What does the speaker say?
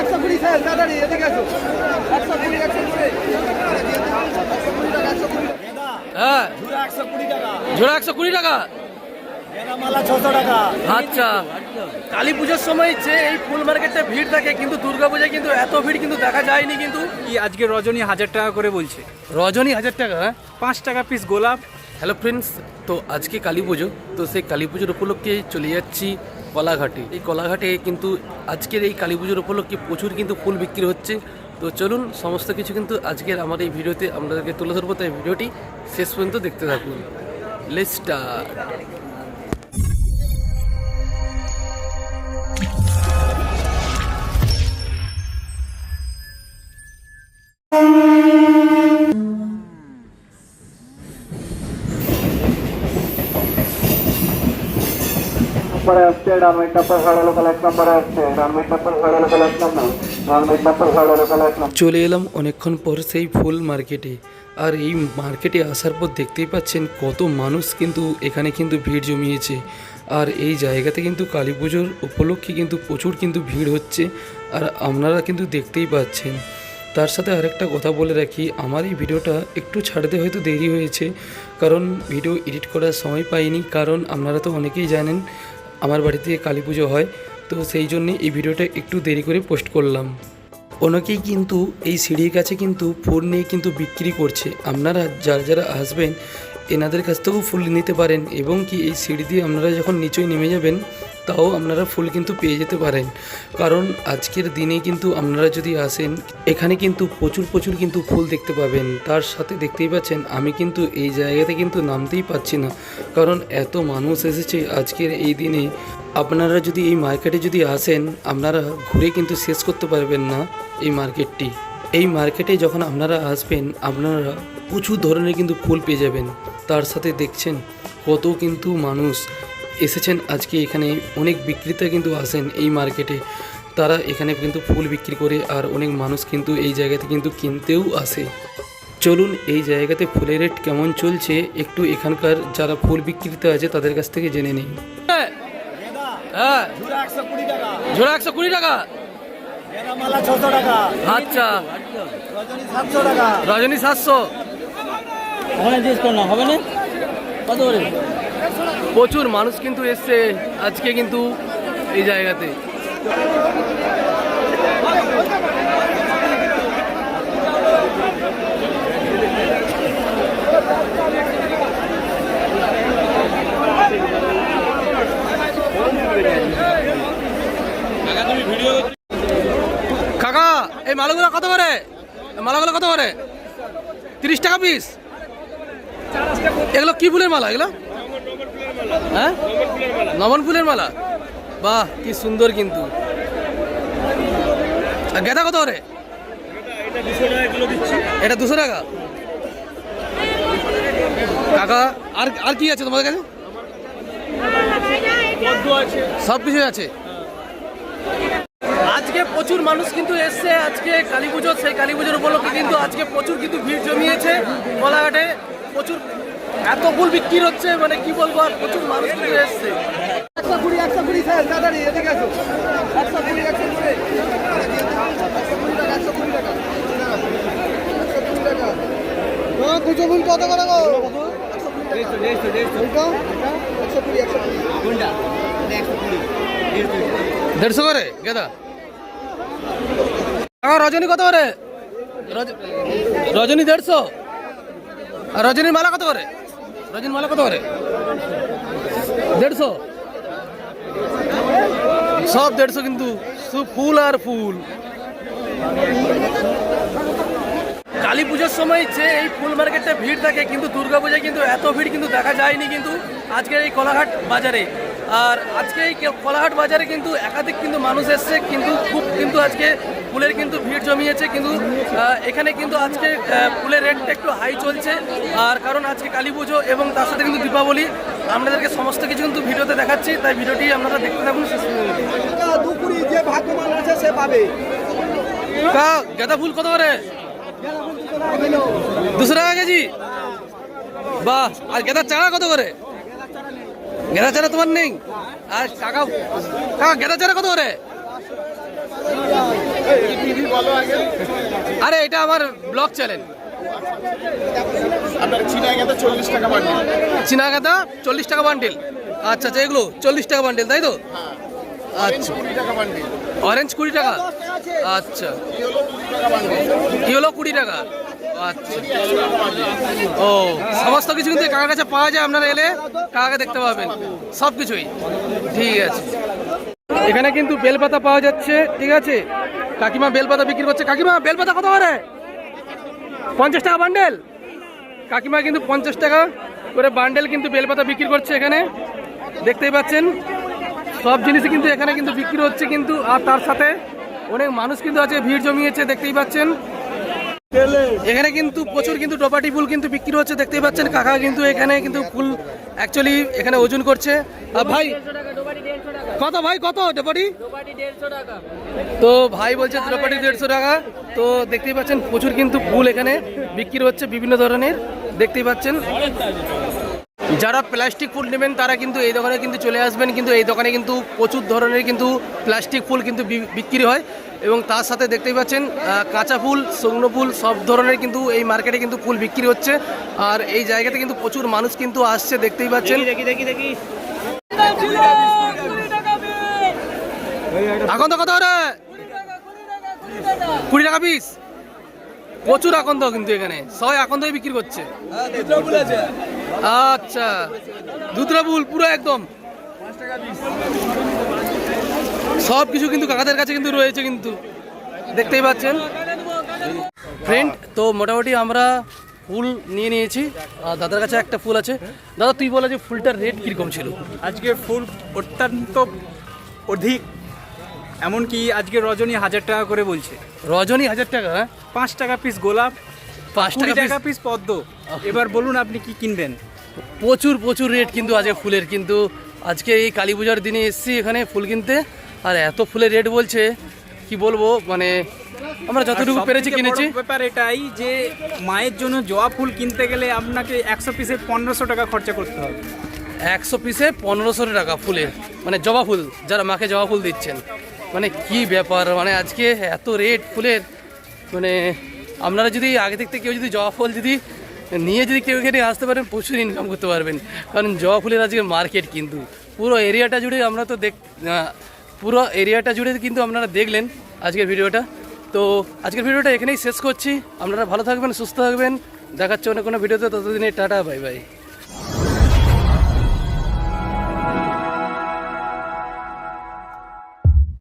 একশো কুড়ি স্যার তাড়াতাড়ি এদিকে আসো। একশো কুড়ি একশো কুড়ি। হ্যাঁ। ঝুড়া একশো কুড়ি টাকা। জোড়া একশো কুড়ি টাকা? ছশো টাকা। আচ্ছা। কালী পুজোর সময় যে এই ফুল মার্কেটে ভিড় থাকে কিন্তু দুর্গাপূজায় কিন্তু এত ভিড় কিন্তু দেখা যায়নি কিন্তু। আজকে রজনী হাজার টাকা করে বলছে? রজনী হাজার টাকা হ্যাঁ? পাঁচ টাকা পিস গোলাপ। হ্যালো ফ্রেন্ডস তো আজকে কালী পুজো তো সেই কালী পুজোর উপলক্ষে চলে যাচ্ছি কলাঘাটে। এই কলাঘাটে কিন্তু আজকের এই কালী পুজোর উপলক্ষে প্রচুর কিন্তু ফুল বিক্রি হচ্ছে। তো চলুন, সমস্ত কিছু কিন্তু আজকের আমার এই ভিডিওতে আপনাদেরকে তুলে ধরবো। তাই ভিডিওটি শেষ পর্যন্ত দেখতে থাকুন। লেটস নম্বরে আসছে ডানমিট নম্বর ষাড় লোকাল এক আসছে। লোকাল এক নম্বর ষাড় লোকাল নম্বর চলে এলাম অনেকক্ষণ পর সেই ফুল মার্কেটে। আর এই মার্কেটে আসার পর দেখতেই পাচ্ছেন কত মানুষ কিন্তু এখানে কিন্তু ভিড় জমিয়েছে। আর এই জায়গাতে কিন্তু কালী পুজোর উপলক্ষে কিন্তু প্রচুর কিন্তু ভিড় হচ্ছে। আর আপনারা কিন্তু দেখতেই পাচ্ছেন। তার সাথে আরেকটা কথা বলে রাখি, আমার এই ভিডিওটা একটু ছাড়তে হয়তো দেরি হয়েছে। কারণ ভিডিও এডিট করার সময় পাইনি। কারণ আপনারা তো অনেকেই জানেন আমার বাড়িতে কালী পুজো হয়, তো সেই জন্যে এই ভিডিওটা একটু দেরি করে পোস্ট করলাম। অনেকেই কিন্তু এই সিঁড়ির কাছে কিন্তু ফোন নিয়ে কিন্তু বিক্রি করছে। আপনারা, যারা যারা আসবেন এনাদের কাছ থেকেও ফুল নিতে পারেন এবং কি এই সিঁড়ি দিয়ে আপনারা যখন নিচেই নেমে যাবেন, তাও আপনারা ফুল কিন্তু পেয়ে যেতে পারেন। কারণ আজকের দিনে কিন্তু আপনারা যদি আসেন, এখানে কিন্তু প্রচুর প্রচুর কিন্তু ফুল দেখতে পাবেন। তার সাথে দেখতেই পাচ্ছেন, আমি কিন্তু এই জায়গাতে কিন্তু নামতেই পাচ্ছি না। কারণ এত মানুষ এসেছে আজকের এই দিনে। আপনারা যদি এই মার্কেটে যদি আসেন, আপনারা ঘুরে কিন্তু শেষ করতে পারবেন না এই মার্কেটটি। এই মার্কেটে যখন আপনারা আসবেন আপনারা প্রচুর ধরনের কিন্তু ফুল পেয়ে যাবেন। তার সাথে দেখছেন কত কিন্তু মানুষ এসেছেন। আজকে এখানে অনেক বিক্রেতা কিন্তু আসেন এই মার্কেটে তারা এখানে কিন্তু ফুল বিক্রি করে আর অনেক মানুষ কিন্তু এই জায়গাতে কিন্তু কিনতেও আসে। চলুন এই জায়গাতে ফুলের রেট কেমন চলছে একটু এখানকার যারা ফুল বিক্রেতা আছে তাদের কাছ থেকে জেনে নিই। হ্যাঁ ঝুড়া একশো কুড়ি টাকা। আচ্ছা। রজনী সাতশো টাকা। রজনী সাতশো। ওখানে জিজ্ঞেস করো না হবে না? কত করে? প্রচুর মানুষ কিন্তু এসছে আজকে কিন্তু এই জায়গাতে। কাকা এই মালাগুলো কত করে? মালাগুলো কত করে? তিরিশ টাকা পিস এগুলো কি ফুলের মালা এগুলো? হ্যাঁ? নমন ফুলের মালা। বাহ, কি সুন্দর কিন্তু। আর গেঁদা কত করে? এটা দুশো টাকা। কাকা, আর আর কি আছে তোমাদের কাছে? সব কিছু আছে। প্রচুর মানুষ কিন্তু এসছে আজকে কালী পুজো সেই কালী পুজোর উপলক্ষে কিন্তু আজকে প্রচুর কিন্তু ভিড় জমিয়েছে কোলাঘাটে প্রচুর এত ফুল বিক্রি হচ্ছে মানে কি বলব আর প্রচুর মানুষ কিন্তু এসছে। একশো কুড়ি একশো কুড়ি স্যার তাড়াতাড়ি এদিকে আসো একশো কুড়ি একশো কুড়ি। একশো কুড়ি টাকা একশো কুড়ি টাকা। একশো কুড়ি টাকা তোমার কুচো ফুল কত করে গো? দেড়শো করে গেদা? কাকা রজনী কত করে? রজনী দেড়শো? রজনীর মালা কত করে? রজনীর মালা কত করে? দেড়শো? সব দেড়শো কিন্তু ফুল আর ফুল। কালী পুজোর সময় যে এই ফুল মার্কেটে ভিড় থাকে, কিন্তু দুর্গা পূজায় কিন্তু এত ভিড় কিন্তু দেখা যায়নি কিন্তু আজকে এই কলাঘাট বাজারে। আর আজকে এই কে- কলাঘাট বাজারে কিন্তু একাধিক কিন্তু মানুষ এসছে, কিন্তু খুব কিন্তু আজকে ফুলের কিন্তু ভিড় জমিয়েছে কিন্তু এখানে কিন্তু আজকে ফুলের রেটটা একটু হাই চলছে। আর কারণ আজকে কালী পুজো এবং তার সাথে কিন্তু দীপাবলি। আপনাদেরকে সমস্ত কিছু কিন্তু ভিডিওতে দেখাচ্ছি তাই ভিডিওটি আপনারা দেখতে থাকুন শেষ। যে ভাগ্যবান আছে সে পাবে। কা গাঁদা ফুল কত করে? দুশো টাকা কেজি? বাহ আর গেঁদার চারা কত করে? গেঁদা চারা তোমার নেই? আর টাকা কাকা গেঁদা চারা কত করে? আরে এটা আমার ব্লগ চ্যানেল। আপনার চিনাগাতে চল্লিশ টাকা বান্ডিল চিনাগাদা চল্লিশ টাকা বান্ডেল আচ্ছা আচ্ছা এগুলো চল্লিশ টাকা বান্ডিল তাই তো? আচ্ছা। বান্ডিল অরেঞ্জ কুড়ি টাকা? আচ্ছা। কি হলো কুড়ি টাকা আচ্ছা। ও সমস্ত কিছু কিন্তু কাকার কাছে পাওয়া যায় আপনারা এলে কাকাকে দেখতে পাবেন? সব কিছুই ঠিক আছে। এখানে কিন্তু বেলপাতা পাওয়া যাচ্ছে, ঠিক আছে? কাকিমা বেলপাতা বিক্রি করছে। কাকিমা, বেলপাতা কত করে? পঞ্চাশ টাকা বান্ডেল কাকিমা কিন্তু পঞ্চাশ টাকা করে বান্ডেল কিন্তু বেলপাতা বিক্রি করছে এখানে। দেখতেই পাচ্ছেন, সব জিনিসই কিন্তু এখানে কিন্তু বিক্রি হচ্ছে কিন্তু, আর তার সাথে অনেক মানুষ কিন্তু আছে, ভিড় জমিয়েছে, দেখতেই পাচ্ছেন। এখানে কিন্তু প্রচুর কিন্তু ডোপাটি ফুল কিন্তু বিক্রি হচ্ছে, দেখতেই পাচ্ছেন। কাকা কিন্তু এখানে কিন্তু ফুল অ্যাকচুয়ালি এখানে ওজন করছে। ভাই, কত ভাই, কত ডোপাটি তো ভাই বলছে ডোপাটি দেড়শো টাকা। তো দেখতেই পাচ্ছেন, প্রচুর কিন্তু ফুল এখানে বিক্রি হচ্ছে বিভিন্ন ধরনের। দেখতেই পাচ্ছেন। যারা প্লাস্টিক ফুল নেবেন তারা কিন্তু এই দোকানে কিন্তু চলে আসবেন কিন্তু এই দোকানে কিন্তু প্রচুর ধরনের কিন্তু প্লাস্টিক ফুল কিন্তু বি- বিক্রি হয়। এবং তার সাথে দেখতেই পাচ্ছেন কাঁচা ফুল শুকনো ফুল সব ধরনের কিন্তু এই মার্কেটে কিন্তু ফুল বিক্রি হচ্ছে। আর এই জায়গাতে কিন্তু প্রচুর মানুষ কিন্তু আসছে দেখতেই পাচ্ছেন। এখন তো কত রে কুড়ি টাকা পিস প্রচুর আকন্দ কিন্তু এখানে। সবাই আকন্দই বিক্রি করছে। আচ্ছা দুধরা ফুল পুরো একদম। সব কিছু কিন্তু কাকাদের কাছে কিন্তু রয়েছে কিন্তু। দেখতেই পাচ্ছেন। ফ্রেন্ড তো মোটামুটি আমরা ফুল নিয়ে নিয়েছি। আর দাদার কাছে একটা ফুল আছে। দাদা তুই বলে যে ফুলটার রেট কীরকম ছিল? আজকে ফুল অত্যন্ত অধিক এমনকি আজকে রজনী হাজার টাকা করে বলছে। রজনী হাজার টাকা? হ্যাঁ পাঁচ টাকা পিস গোলাপ পাঁচ টাকা পিস পদ্ম। এবার বলুন আপনি কি কিনবেন? প্রচুর প্রচুর রেট কিন্তু আজকে ফুলের কিন্তু। আজকে এই কালী পূজার দিনে এসছি এখানে ফুল কিনতে। আর এত ফুলের রেট বলছে কি বলব? মানে আমরা যতটুকু পেরেছি কিনেছি। ব্যাপার এটাই যে মায়ের জন্য জবা ফুল কিনতে গেলে আপনাকে একশো পিসে পনেরোশো টাকা খরচা করতে হবে। একশো পিসে পনেরোশো টাকা ফুলের মানে জবা ফুল যারা মাকে জবা ফুল দিচ্ছেন। মানে কি ব্যাপার মানে আজকে এত রেট ফুলের মানে আপনারা যদি আগে থেকে কেউ যদি জবা ফুল যদি নিয়ে যদি কেউ এখানে আসতে পারেন, প্রচুর ইনকাম করতে পারবেন। কারণ জবা ফুলের আজকে মার্কেট কিন্তু। পুরো এরিয়াটা জুড়ে আমরা তো দেখ পুরো এরিয়াটা জুড়ে কিন্তু আপনারা দেখলেন আজকের ভিডিওটা। তো আজকের ভিডিওটা এখানেই শেষ করছি। আপনারা ভালো থাকবেন, সুস্থ থাকবেন। দেখাচ্ছে অন্য কোনো ভিডিওতে, ততদিনে টাটা বাই বাই